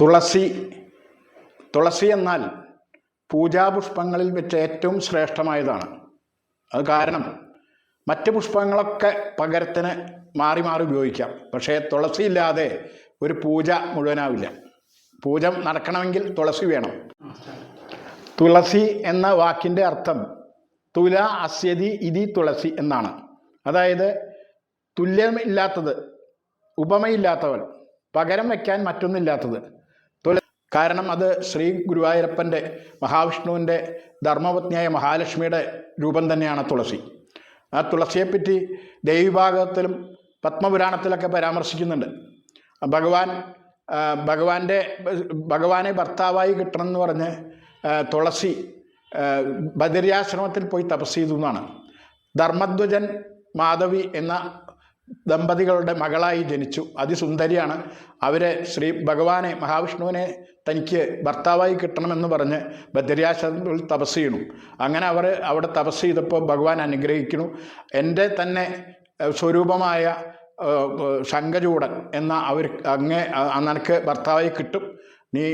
തുളസി തുളസി എന്നാൽ പൂജാപുഷ്പങ്ങളിൽ വെച്ച് ഏറ്റവും ശ്രേഷ്ഠമായതാണ്. അത് കാരണം മറ്റ് പുഷ്പങ്ങളൊക്കെ പകരത്തിന് മാറി മാറി ഉപയോഗിക്കാം. പക്ഷേ തുളസി ഇല്ലാതെ ഒരു പൂജ മുഴുവനാവില്ല. പൂജ നടക്കണമെങ്കിൽ തുളസി വേണം. തുളസി എന്ന വാക്കിന്റെ അർത്ഥം തുല അസ്യതി ഇതി തുളസി എന്നാണ്. അതായത് തുല്യമില്ലാത്തത് ഉപമയില്ലാത്തവൻ പകരം വയ്ക്കാൻ മറ്റൊന്നില്ലാത്തത്. കാരണം അത് ശ്രീ ഗുരുവായൂരപ്പന്റെ മഹാവിഷ്ണുവിന്റെ ധർമ്മപത്നിയായ മഹാലക്ഷ്മിയുടെ രൂപം തന്നെയാണ് തുളസി. ആ തുളസിയെപ്പറ്റി ദേവിഭാഗത്തിലും പത്മപുരാണത്തിലൊക്കെ പരാമർശിക്കുന്നുണ്ട്. ഭഗവാൻ ഭഗവാന്റെ ഭഗവാനെ ഭർത്താവായി കിട്ടണം എന്ന് പറഞ്ഞ് തുളസി ബദരിയാശ്രമത്തിൽ പോയി തപസ് ചെയ്തു എന്നാണ്. ധർമ്മധ്വജൻ മാധവി എന്ന ദമ്പതികളുടെ മകളായി ജനിച്ചു. അതിസുന്ദരിയാണ്. അവരെ ശ്രീ ഭഗവാനെ മഹാവിഷ്ണുവിനെ തനിക്ക് ഭർത്താവായി കിട്ടണമെന്ന് പറഞ്ഞ് ബദ്രിയാശ്രമത്തിൽ തപസ് ചെയ്യണു. അങ്ങനെ അവർ അവിടെ തപസ് ചെയ്തപ്പോൾ ഭഗവാൻ അനുഗ്രഹിക്കുന്നു. എന്റെ തന്നെ സ്വരൂപമായ ഏഹ്, എന്ന അവർ അങ്ങേ നിനക്ക് ഭർത്താവായി കിട്ടും. നീ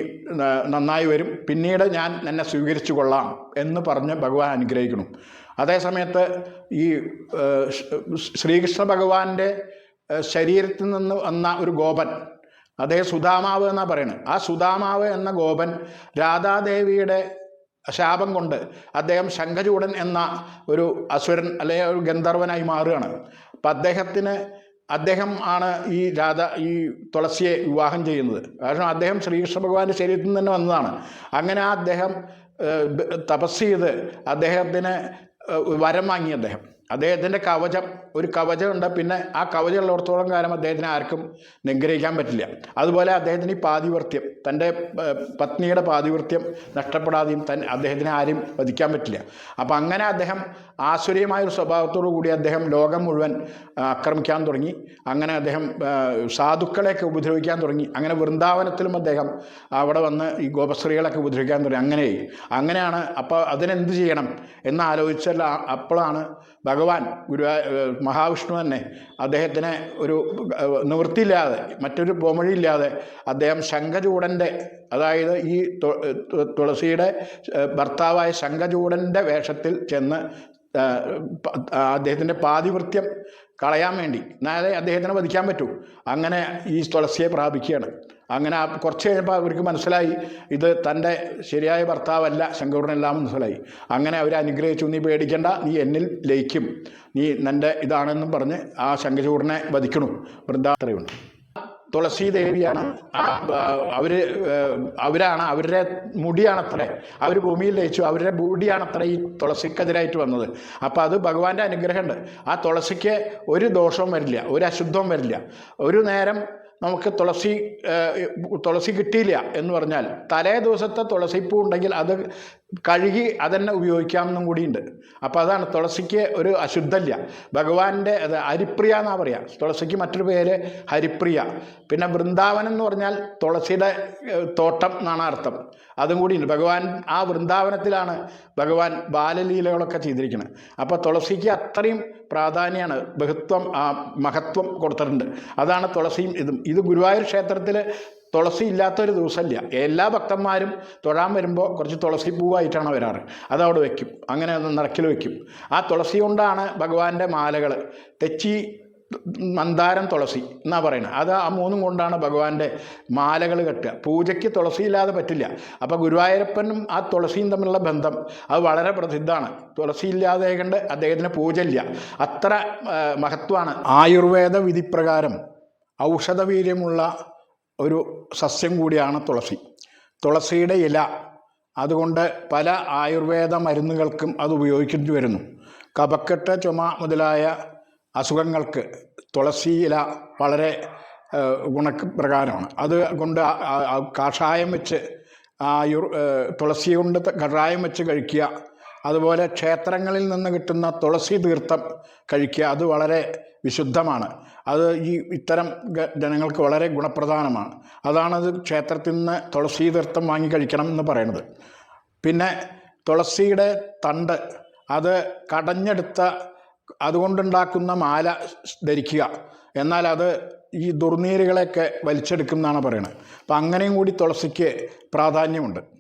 നന്നായി വരും. പിന്നീട് ഞാൻ എന്നെ സ്വീകരിച്ചു കൊള്ളാം എന്ന് പറഞ്ഞ് ഭഗവാൻ അനുഗ്രഹിക്കണം അതേസമയത്ത് ഈ ശ്രീകൃഷ്ണ ഭഗവാന്റെ ശരീരത്തിൽ നിന്ന് വന്ന ഒരു ഗോപൻ അദ്ദേഹം സുധാമാവ് എന്നാണ് പറയുന്നത് ആ സുധാമാവ് എന്ന ഗോപൻ രാധാദേവിയുടെ ശാപം കൊണ്ട് അദ്ദേഹം ശംഖചൂടൻ എന്ന ഒരു അസുരൻ അല്ലെങ്കിൽ ഒരു ഗന്ധർവനായി മാറുകയാണ്. അപ്പം അദ്ദേഹത്തിന് അദ്ദേഹം ആണ് ഈ രാധ ഈ തുളസിയെ വിവാഹം ചെയ്യുന്നത്. കാരണം അദ്ദേഹം ശ്രീകൃഷ്ണ ഭഗവാന്റെ ശരീരത്തിൽ നിന്ന് തന്നെ വന്നതാണ്. അങ്ങനെ ആ അദ്ദേഹം തപസ് ചെയ്ത് അദ്ദേഹത്തിന് വരം വാങ്ങി അദ്ദേഹം. അദ്ദേഹത്തിന്റെ കവചം ഒരു കവചമുണ്ട് പിന്നെ ആ കവചമുള്ളിടത്തോളം കാലം അദ്ദേഹത്തിന് ആർക്കും നിഗ്രഹിക്കാൻ പറ്റില്ല. അതുപോലെ അദ്ദേഹത്തിന് ഈ പാതിവൃത്യം തന്റെ പത്നിയുടെ പാതിവൃത്യം നഷ്ടപ്പെടാതെയും തൻ അദ്ദേഹത്തിന് ആരും വധിക്കാൻ പറ്റില്ല. അപ്പം അങ്ങനെ അദ്ദേഹം ആശ്വര്യമായ ഒരു സ്വഭാവത്തോടു കൂടി അദ്ദേഹം ലോകം മുഴുവൻ ആക്രമിക്കാൻ തുടങ്ങി. അങ്ങനെ അദ്ദേഹം സാധുക്കളെയൊക്കെ ഉപദ്രവിക്കാൻ തുടങ്ങി. അങ്ങനെ വൃന്ദാവനത്തിലും അദ്ദേഹം അവിടെ വന്ന് ഈ ഗോപശ്രീകളൊക്കെ ഉപദ്രവിക്കാൻ തുടങ്ങി. അങ്ങനെ അങ്ങനെയാണ് അപ്പോൾ അതിനെന്ത് ചെയ്യണം എന്ന് ആലോചിച്ചാൽ ആ- അപ്പോഴാണ് ഭഗവാൻ ഗുരു മഹാവിഷ്ണു തന്നെ അദ്ദേഹത്തിന് ഒരു നിവൃത്തിയില്ലാതെ മറ്റൊരു പോമഴിയില്ലാതെ അദ്ദേഹം ശംഖചൂടന്റെ അതായത് ഈ തുളസിയുടെ ഭർത്താവായ ശംഖചൂടന്റെ വേഷത്തിൽ ചെന്ന് അദ്ദേഹത്തിന്റെ പാതിവൃത്യം കളയാൻ വേണ്ടി. എന്നാലേ അദ്ദേഹത്തിനെ വധിക്കാൻ പറ്റൂ. അങ്ങനെ ഈ തുളസിയെ പ്രാപിക്കുകയാണ്. അങ്ങനെ കുറച്ച് കഴിഞ്ഞപ്പോൾ അവർക്ക് മനസ്സിലായി ഇത് തന്റെ ശരിയായ ഭർത്താവല്ല ശങ്കരനെല്ലാം മനസ്സിലായി. അങ്ങനെ അവരെ അനുഗ്രഹിച്ചു. നീ പേടിക്കേണ്ട നീ എന്നിൽ ലയിക്കും. നീ നിന്റെ ഇതാണെന്നും പറഞ്ഞ് ആ ശങ്കചൂടനെ വധിക്കണു വൃന്ദാത്രയുണ്ട് തുളസി ദേവിയാണ്. അവർ അവരാണ് അവരുടെ മുടിയാണത്രേ. അവർ ഭൂമിയിൽ ലയിച്ചു. അവരുടെ മുടിയാണത്രേ ഈ തുളസിക്കെതിരായിട്ട് വന്നത്. അപ്പോൾ അത് ഭഗവാന്റെ അനുഗ്രഹമുണ്ട്. ആ തുളസിക്ക് ഒരു ദോഷവും വരില്ല ഒരു അശുദ്ധവും വരില്ല. ഒരു നേരം നമുക്ക് തുളസി തുളസി കിട്ടിയില്ല എന്ന് പറഞ്ഞാൽ തലേ ദിവസത്തെ തുളസിപ്പൂ ഉണ്ടെങ്കിൽ അത് കഴുകി അതന്നെ ഉപയോഗിക്കാമെന്നും കൂടിയുണ്ട്. അപ്പോൾ അതാണ് തുളസിക്ക് ഒരു അശുദ്ധല്ല ഭഗവാന്റെ അത് ഹരിപ്രിയ എന്നാ പറയുക തുളസിക്ക് മറ്റൊരു പേര് ഹരിപ്രിയ. പിന്നെ വൃന്ദാവനം എന്ന് പറഞ്ഞാൽ തുളസിയുടെ തോട്ടം എന്നാണ് അർത്ഥം. അതും കൂടിയുണ്ട്. ഭഗവാൻ ആ വൃന്ദാവനത്തിലാണ് ഭഗവാൻ ബാലലീലകളൊക്കെ ചെയ്തിരിക്കുന്നത് അപ്പോൾ തുളസിക്ക് അത്രയും പ്രാധാന്യമാണ് ബഹുത്വം മഹത്വം കൊടുത്തിട്ടുണ്ട്. അതാണ് തുളസിയും ഇതും. ഇത് ഗുരുവായൂർ ക്ഷേത്രത്തിൽ തുളസി ഇല്ലാത്തൊരു ദിവസമില്ല. എല്ലാ ഭക്തന്മാരും തൊഴാൻ വരുമ്പോൾ കുറച്ച് തുളസി പൂവായിട്ടാണ് വരാറ്. അതവിടെ വയ്ക്കും അങ്ങനെ അത് നിറക്കിൽ വയ്ക്കും ആ തുളസി കൊണ്ടാണ് ഭഗവാന്റെ മാലകൾ തെച്ചി മന്ദാരം തുളസി എന്നാ പറയുന്നത് അത് ആ മൂന്നും കൊണ്ടാണ് ഭഗവാന്റെ മാലകൾ കെട്ടുക. പൂജയ്ക്ക് തുളസി ഇല്ലാതെ പറ്റില്ല. അപ്പോൾ ഗുരുവായൂരപ്പനും ആ തുളസിയും തമ്മിലുള്ള ബന്ധം അത് വളരെ പ്രസിദ്ധമാണ്. തുളസി ഇല്ലാതെ കണ്ട് അദ്ദേഹത്തിന് പൂജയില്ല. അത്ര മഹത്വമാണ് ആയുർവേദ വിധിപ്രകാരം ഔഷധവീര്യമുള്ള ഒരു സസ്യം കൂടിയാണ് തുളസി. തുളസിയുടെ ഇല. അതുകൊണ്ട് പല ആയുർവേദ മരുന്നുകൾക്കും അത് ഉപയോഗിക്കേണ്ടി വരുന്നു. കപക്കെട്ട് ചുമ മുതലായ അസുഖങ്ങൾക്ക് തുളസി ഇല വളരെ ഗുണപ്രകാരമാണ്. അത് കൊണ്ട് ആ- ആ- ആ കാഷായം വെച്ച് ആയുർ തുളസി കൊണ്ട് കഷായം വെച്ച് കഴിക്കുക. അതുപോലെ ക്ഷേത്രങ്ങളിൽ നിന്ന് കിട്ടുന്ന തുളസി തീർത്ഥം കഴിക്കുക അത് വളരെ വിശുദ്ധമാണ്. അത് ഈ ഇത്തരം ജനങ്ങൾക്ക് വളരെ ഗുണപ്രധാനമാണ്. അതാണത് ക്ഷേത്രത്തിൽ നിന്ന് തുളസി തീർത്ഥം വാങ്ങി കഴിക്കണം എന്ന് പറയുന്നത്. പിന്നെ തുളസിയുടെ തണ്ട് അത് കടഞ്ഞെടുത്ത അതുകൊണ്ടുണ്ടാക്കുന്ന മാല ധരിക്കുക. എന്നാൽ അത് ഈ ദുർനീരുകളെയൊക്കെ വലിച്ചെടുക്കുന്നതാണ് പറയുന്നത്. അപ്പം അങ്ങനെയും കൂടി തുളസിക്ക് പ്രാധാന്യമുണ്ട്.